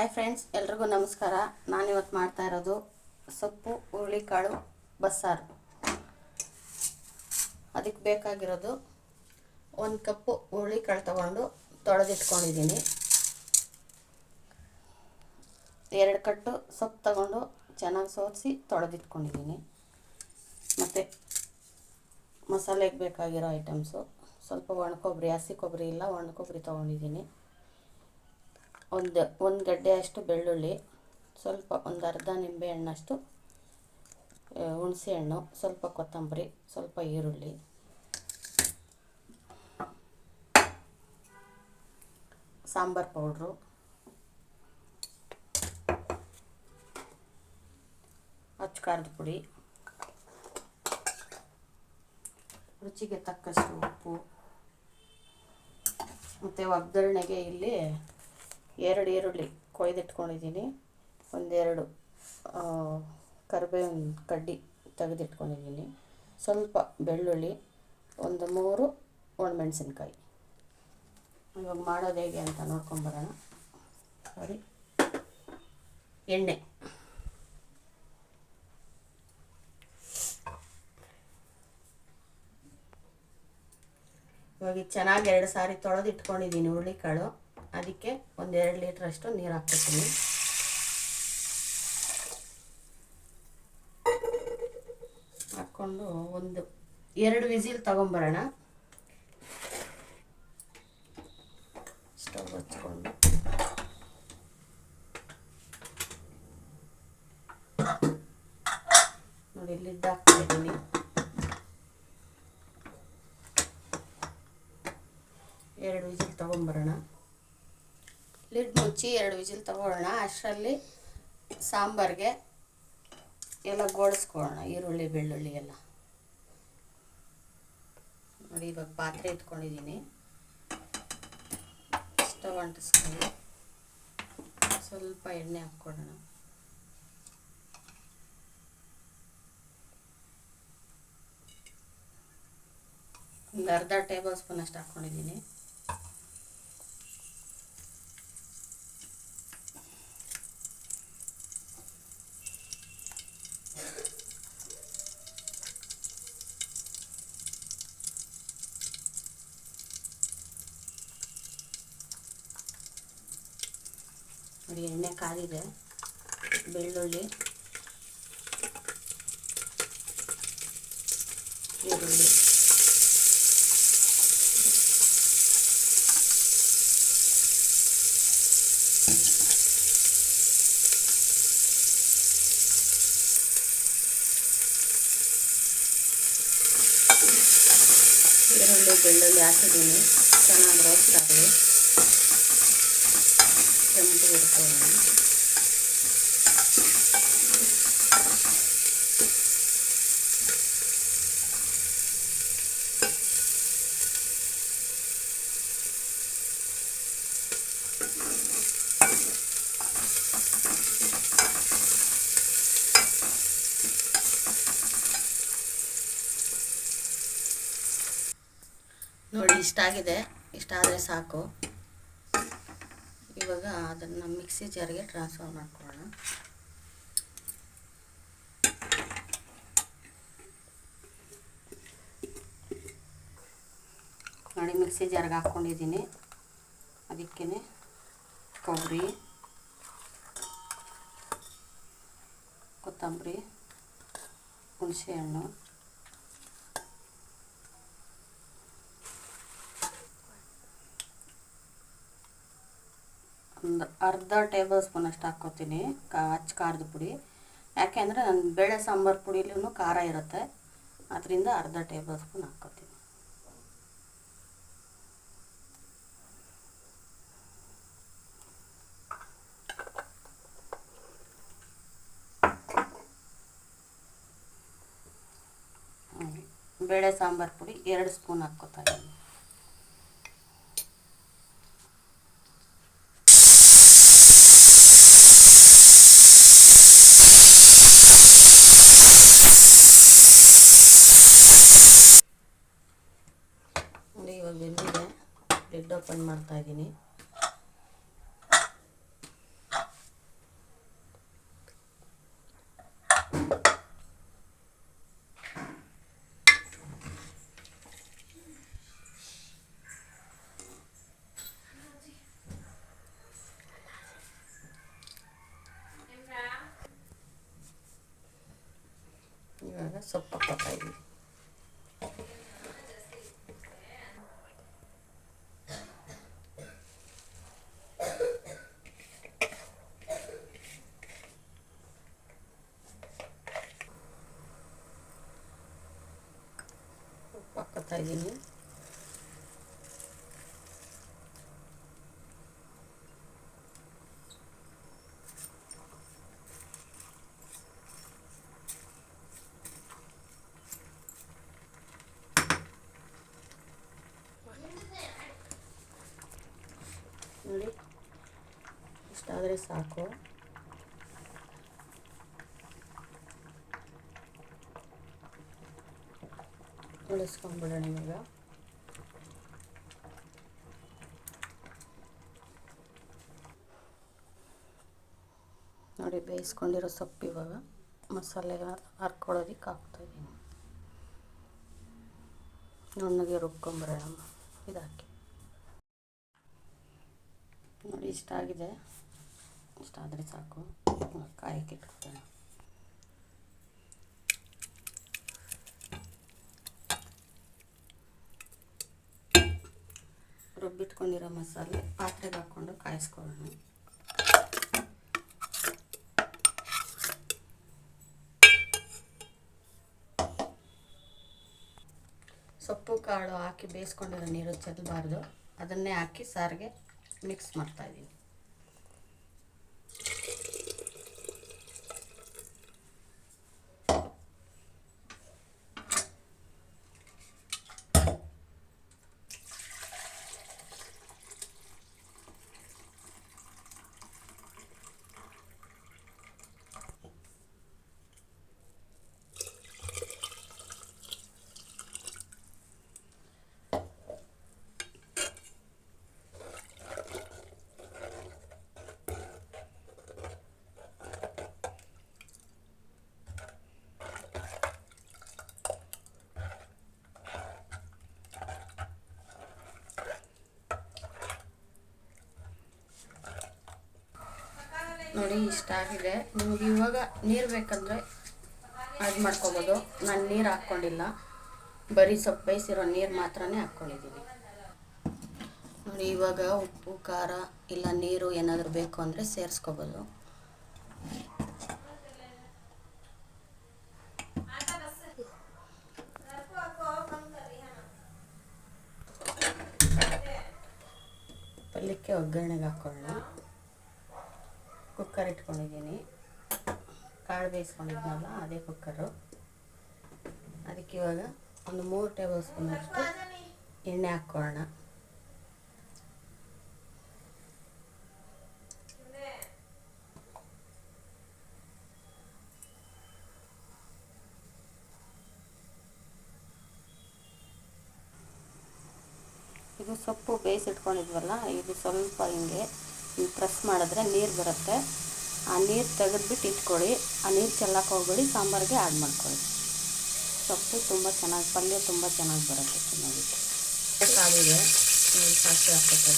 Hi friends ಎಲ್ರಿಗೂ ನಮಸ್ಕಾರ. ನಾನಿವತ್ತು ಮಾಡ್ತಾ ಇರೋದು ಸೊಪ್ಪು, ಹುರುಳಿಕಾಳು, ಬಸ್ಸಾರು. ಅದಕ್ಕೆ ಬೇಕಾಗಿರೋದು ಒಂದು ಕಪ್ಪು ಹುರುಳಿಕಾಳು ತಗೊಂಡು ತೊಳೆದಿಟ್ಕೊಂಡಿದ್ದೀನಿ. ಎರಡು ಕಟ್ಟು ಸೊಪ್ಪು ತಗೊಂಡು ಚೆನ್ನಾಗಿ ಸೋಸಿ ತೊಳೆದಿಟ್ಕೊಂಡಿದ್ದೀನಿ. ಮತ್ತು ಮಸಾಲೆಗೆ ಬೇಕಾಗಿರೋ ಐಟಮ್ಸು. ಸ್ವಲ್ಪ ಒಣ ಕೊಬ್ಬರಿ, ಹಸಿ ಕೊಬ್ಬರಿ ಇಲ್ಲ, ಒಣ ಕೊಬ್ಬರಿ ತೊಗೊಂಡಿದ್ದೀನಿ. ಒಂದು ಒಂದು ಗಡ್ಡೆ ಅಷ್ಟು ಬೆಳ್ಳುಳ್ಳಿ, ಸ್ವಲ್ಪ ಒಂದು ಅರ್ಧ ನಿಂಬೆ ಹಣ್ಣಷ್ಟು ಹುಣಸೆ ಹಣ್ಣು, ಸ್ವಲ್ಪ ಕೊತ್ತಂಬರಿ, ಸ್ವಲ್ಪ ಈರುಳ್ಳಿ. ಸಾಂಬಾರು ಪೌಡ್ರು. ಅಚ್ಚು ಖಾರದ ಪುಡಿ. ರುಚಿಗೆ ತಕ್ಕಷ್ಟು ಉಪ್ಪು. ಮತ್ತು ಒಗ್ಗರಣೆಗೆ ಇಲ್ಲಿ ಎರಡು ಈರುಳ್ಳಿ ಕೊಯ್ದಿಟ್ಕೊಂಡಿದ್ದೀನಿ. ಒಂದೆರಡು ಕರಿಬೇವಿನ ಕಡ್ಡಿ ತೆಗೆದಿಟ್ಕೊಂಡಿದ್ದೀನಿ. ಸ್ವಲ್ಪ ಬೆಳ್ಳುಳ್ಳಿ, ಒಂದು ಮೂರು ಒಣಮೆಣಸಿನ್ಕಾಯಿ. ಇವಾಗ ಮಾಡೋದು ಹೇಗೆ ಅಂತ ನೋಡ್ಕೊಂಬರೋಣ ಸಾರಿ ಎಣ್ಣೆ. ಇವಾಗ ಚೆನ್ನಾಗಿ ಎರಡು ಸಾರಿ ತೊಳೆದಿಟ್ಕೊಂಡಿದ್ದೀನಿ ಹುರುಳಿಕಾಳು. ಅದಕ್ಕೆ ಒಂದು ಎರಡು ಲೀಟ್ರಷ್ಟು ನೀರು ಹಾಕ್ಕೊತೀನಿ ಹಾಕ್ಕೊಂಡು ಒಂದು ಎರಡು ವಿಸಿಲ್ ತಗೊಂಬರೋಣ. ಸ್ಟವ್ ಹಚ್ಕೊಂಡು. ನೋಡಿ ಲಿಡ್ ಹಾಕ್ತಾ ಎರಡು ವಿಸಿಲ್ ತೊಗೊಂಬರೋಣ. ಲಿಡ್ ಮುಚ್ಚಿ ಎರಡು ವಿಜಿಲ್ ತಗೊಳ್ಳೋಣ. ಅಷ್ಟರಲ್ಲಿ ಸಾಂಬಾರಿಗೆ ಎಲ್ಲ ಗೋಳಿಸ್ಕೊಳ್ಳೋಣ ಈರುಳ್ಳಿ, ಬೆಳ್ಳುಳ್ಳಿ ಎಲ್ಲ. ನೋಡಿ, ಇವಾಗ ಪಾತ್ರೆ ಇಟ್ಕೊಂಡಿದ್ದೀನಿ ಸ್ಟವ್ ಅಂಟಿಸ್ಕೊಂಡು ಸ್ವಲ್ಪ ಎಣ್ಣೆ ಹಾಕ್ಕೊಡೋಣ ಒಂದು ಅರ್ಧ ಟೇಬಲ್ ಸ್ಪೂನ್ ಅಷ್ಟು ಹಾಕ್ಕೊಂಡಿದ್ದೀನಿ ನೋಡಿ ಕಾದಿದೆ ಬೆಳ್ಳುಳ್ಳಿ. ಈರುಳ್ಳಿ. ಈರುಳ್ಳಿ ಬೆಳ್ಳುಳ್ಳಿ ಹಾಕಿದ್ದೀನಿ. ಚೆನ್ನಾಗಿ ರೋಸ್ಟ್ ಆಗಲಿ. ಕೆಂಪು ಹುರ್ಕೊಳ್ಳೋಣ ನೋಡಿ ಇಷ್ಟಾಗಿದೆ ಇಷ್ಟಾದರೆ ಸಾಕು. ಇವಾಗ ಅದನ್ನು ಮಿಕ್ಸಿ ಜಾರಿಗೆ ಟ್ರಾನ್ಸ್ಫರ್ ಮಾಡ್ಕೊಳ್ಳೋಣ. ನೋಡಿ ಮಿಕ್ಸಿ ಜಾರಿಗೆ ಹಾಕ್ಕೊಂಡಿದ್ದೀನಿ. ಅದಕ್ಕೇ ಕೊಬ್ಬರಿ, ಕೊತ್ತಂಬರಿ ಹುಣಸೆಹಣ್ಣು ಒಂದು ಅರ್ಧ ಟೇಬಲ್ ಸ್ಪೂನ್ ಅಷ್ಟು ಹಾಕ್ಕೊತೀನಿ, ಕಾ ಅಚ್ಚ ಖಾರದ ಪುಡಿ. ಯಾಕೆಂದರೆ ನನ್ನ ಬೇಳೆ ಸಾಂಬಾರು ಪುಡಿಲೂ ಖಾರ ಇರುತ್ತೆ. ಅದರಿಂದ ಅರ್ಧ ಟೇಬಲ್ ಸ್ಪೂನ್ ಹಾಕ್ಕೋತೀನಿ. ಬೇಳೆ ಸಾಂಬಾರು ಪುಡಿ ಎರಡು ಸ್ಪೂನ್ ಹಾಕ್ಕೋತಾ ಇದ್ದೀನಿ. ಅದು ಬೆಂದಿದೆ ಲಿಡ್ ಓಪನ್ ಮಾಡ್ತಾ ಇದ್ದೀನಿ. ಇವಾಗ ಸೊಪ್ಪು ಹಾಕೋತಾ ಇದ್ದೀನಿ. ಇಷ್ಟಾದರೆ ಸಾಕು. ಉಳಿಸ್ಕೊಂಡ್ಬಿಡೋಣ ಇವಾಗ. ನೋಡಿ, ಬೇಯಿಸ್ಕೊಂಡಿರೋ ಸೊಪ್ಪು ಇವಾಗ. ಮಸಾಲೆ ಹರ್ಕೊಳ್ಳೋದಕ್ಕೆ ಹಾಕ್ತಾಯಿದ್ದೀನಿ ನುಣ್ಣಗೆ ರುಬ್ಕೊಂಬಿಡೋಣ ಇದಾಕಿ. ನೋಡಿ ಇಷ್ಟ ಆಗಿದೆ ಇಷ್ಟ ಆದರೆ ಸಾಕು ಕಾಯಕ್ಕೆ ಇಟ್ಕೊತಾನೆ ರುಬ್ಬಿಟ್ಕೊಂಡಿರೋ ಮಸಾಲೆ ಪಾತ್ರೆಗೆ ಹಾಕ್ಕೊಂಡು ಕಾಯಿಸ್ಕೊಳ್ಳೋಣ ಸೊಪ್ಪು, ಕಾಳು ಹಾಕಿ ಬೇಯಿಸ್ಕೊಂಡಿರೋ ನೀರು ಚೆಲ್ಲಬಾರ್ದು ಅದನ್ನೇ ಹಾಕಿ ಸಾರಿಗೆ ಮಿಕ್ಸ್ ಮಾಡ್ತಾಯಿದ್ದೀನಿ ನೋಡಿ, ಇಷ್ಟ ಆಗಿದೆ. ನಿಮ್ಗೆ ಇವಾಗ ನೀರು ಬೇಕಂದರೆ ಅದು ಮಾಡ್ಕೊಬೋದು. ನಾನು ನೀರು ಹಾಕ್ಕೊಂಡಿಲ್ಲ ಬರೀ ಸೊಪ್ಪು ಬೇಯಿಸಿರೋ ನೀರು ಮಾತ್ರನೇ ಹಾಕ್ಕೊಂಡಿದ್ದೀನಿ ನೋಡಿ, ಇವಾಗ ಉಪ್ಪು, ಖಾರ, ಇಲ್ಲ ನೀರು ಏನಾದರೂ ಬೇಕು ಅಂದರೆ ಸೇರಿಸ್ಕೋಬೋದು. ಪಲ್ಯಕ್ಕೆ ಒಗ್ಗರಣೆಗೆ ಹಾಕ್ಕೊಳ್ಳೋಣ ಕುಕ್ಕರ್ ಇಟ್ಕೊಂಡಿದ್ದೀನಿ. ಕಾಳು ಬೇಯಿಸ್ಕೊಂಡಿದ್ನಲ್ಲ, ಅದೇ ಕುಕ್ಕರು. ಅದಕ್ಕೆ ಇವಾಗ ಒಂದು ಮೂರು ಟೇಬಲ್ ಸ್ಪೂನ್ ಅಷ್ಟು ಎಣ್ಣೆ ಹಾಕ್ಕೊಳ್ಳೋಣ. ಇದು ಸೊಪ್ಪು ಬೇಯಿಸಿಟ್ಕೊಂಡಿದ್ವಲ್ಲ, ಇದು ಸ್ವಲ್ಪ ಹಿಂಗೆ ಪ್ರೆಸ್ ಮಾಡಿದ್ರೆ ನೀರು ಬರುತ್ತೆ. ಆ ನೀರು ತೆಗೆದ್ಬಿಟ್ಟು ಇಟ್ಕೊಳ್ಳಿ. ಆ ನೀರು ಚೆಲ್ಲಕ್ಕೆ ಹೋಗ್ಬೇಡಿ, ಸಾಂಬಾರಿಗೆ ಆ್ಯಡ್ ಮಾಡ್ಕೊಳ್ಳಿ. ಸೊಪ್ಪು ತುಂಬ ಚೆನ್ನಾಗಿ, ಪಲ್ಯ ತುಂಬ ಚೆನ್ನಾಗಿ ಬರುತ್ತೆ ಚೆನ್ನಾಗಿ ಸಾಸಿವೆ ಹಾಕ್ಕೊತಾ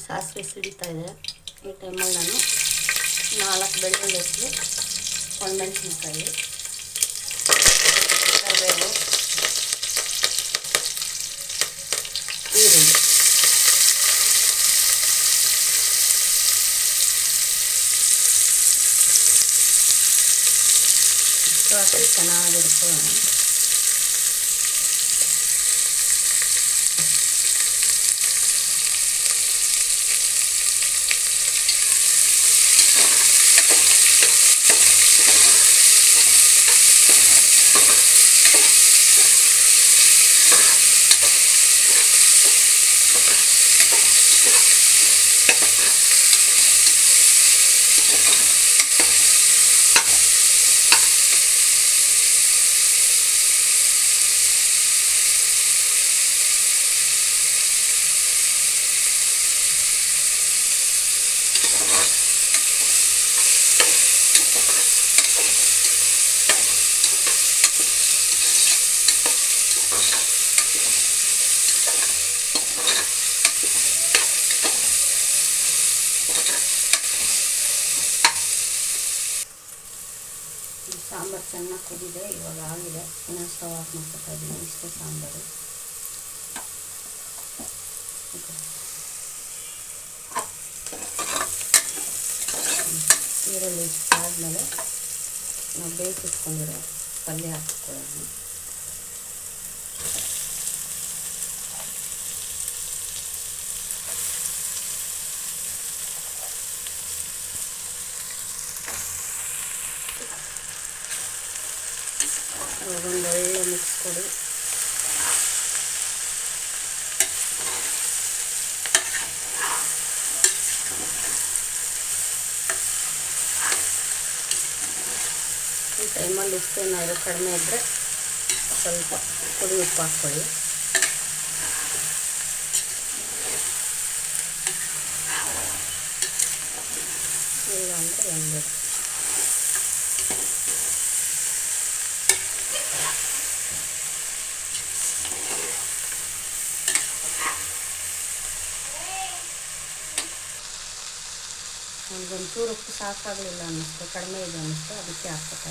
ಸಾಸಿವೆ ಸಿಡಿತಾ ಇದೆ ಈ ಟೈಮಲ್ಲಿ ನಾನು ನಾಲ್ಕು ಬೆಳ್ಳುಳ್ಳಿ ಹೆಸರು ಒಂದು ಮೆಣಸಿನ್ಕಾಯಿ ಕರಿಬೇವು ಈರುಳ್ಳಿ ಇಷ್ಟು ಹಾಕಿ ಸಾಂಬಾರು ಚೆನ್ನಾಗಿ ಕುದಿದೆ ಇವಾಗ ಆಗಿದೆ. ಇನ್ನೂ ಸ್ಟವ್ ಆಫ್ ಮಾಡ್ಕೊತಾ ಇದ್ದೀನಿ. ಇಷ್ಟೇ ಸಾಂಬಾರು. ಈರುಳ್ಳಿ ಆದಮೇಲೆ ನಾವು ಬೇಯಿಸಿಟ್ಕೊಂಡಿರೋ ಪಲ್ಯ ಹಾಕ್ಕೊಳ್ಳೋಣ ಇವಾಗ ಒಂದು ಒಳ್ಳೆ ಮಿಕ್ಸ್ ಕೊಡಿ ಉಪ್ಪು ಏನಾದರೂ ಕಡಿಮೆ ಇದ್ದರೆ ಸ್ವಲ್ಪ ಕುಡಿ ಉಪ್ಪು ಹಾಕ್ಕೊಳ್ಳಿ. ಇಲ್ಲ ಅಂದರೆ ಹೆಂಗೆ ನನಗೊಂಚೂರು ಉಪ್ಪು ಸಾಕಾಗಲಿಲ್ಲ ಅನ್ನಿಸ್ತು, ಕಡಿಮೆ ಇದೆ ಅನ್ನಿಸ್ತು, ಅದಕ್ಕೆ ಹಾಕ್ಕೊತಾ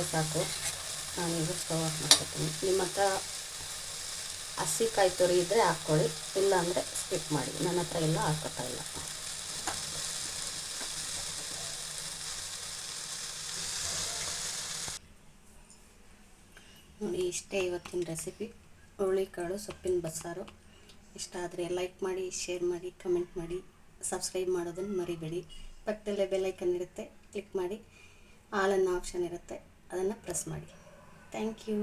ಇಷ್ಟಾದರೆ ಸಾಕು. ನಾನೀಗ ಸ್ಟವ್ ಆಫ್ ಮಾಡ್ಕೊತೀನಿ. ನಿಮ್ಮ ಹತ್ರ ಹಸಿ ಕಾಯಿ ತುರಿ ಇದ್ದರೆ ಹಾಕ್ಕೊಳ್ಳಿ. ಇಲ್ಲಾಂದರೆ ಸ್ಕಿಪ್ ಮಾಡಿ. ನನ್ನ ಹತ್ರ ಎಲ್ಲ ಹಾಕೋತಾ ಇಲ್ಲ. ನೋಡಿ, ಇಷ್ಟೇ ಇವತ್ತಿನ ರೆಸಿಪಿ ಹುರುಳಿಕಾಳು, ಸೊಪ್ಪಿನ ಬಸ್ಸಾರು. ಇಷ್ಟ ಆದರೆ ಲೈಕ್ ಮಾಡಿ ಶೇರ್ ಮಾಡಿ ಕಮೆಂಟ್ ಮಾಡಿ. ಸಬ್ಸ್ಕ್ರೈಬ್ ಮಾಡೋದನ್ನು ಮರಿಬೇಡಿ. ಪಕ್ಕದಲ್ಲೇ ಬೆಲ್ಲೈಕನ್ ಇರುತ್ತೆ. ಕ್ಲಿಕ್ ಮಾಡಿ. ಆಲ್ ಅನ್ನೋ ಆಪ್ಷನ್ ಇರುತ್ತೆ. ಅದನ್ನು ಪ್ರೆಸ್ ಮಾಡಿ. Thank you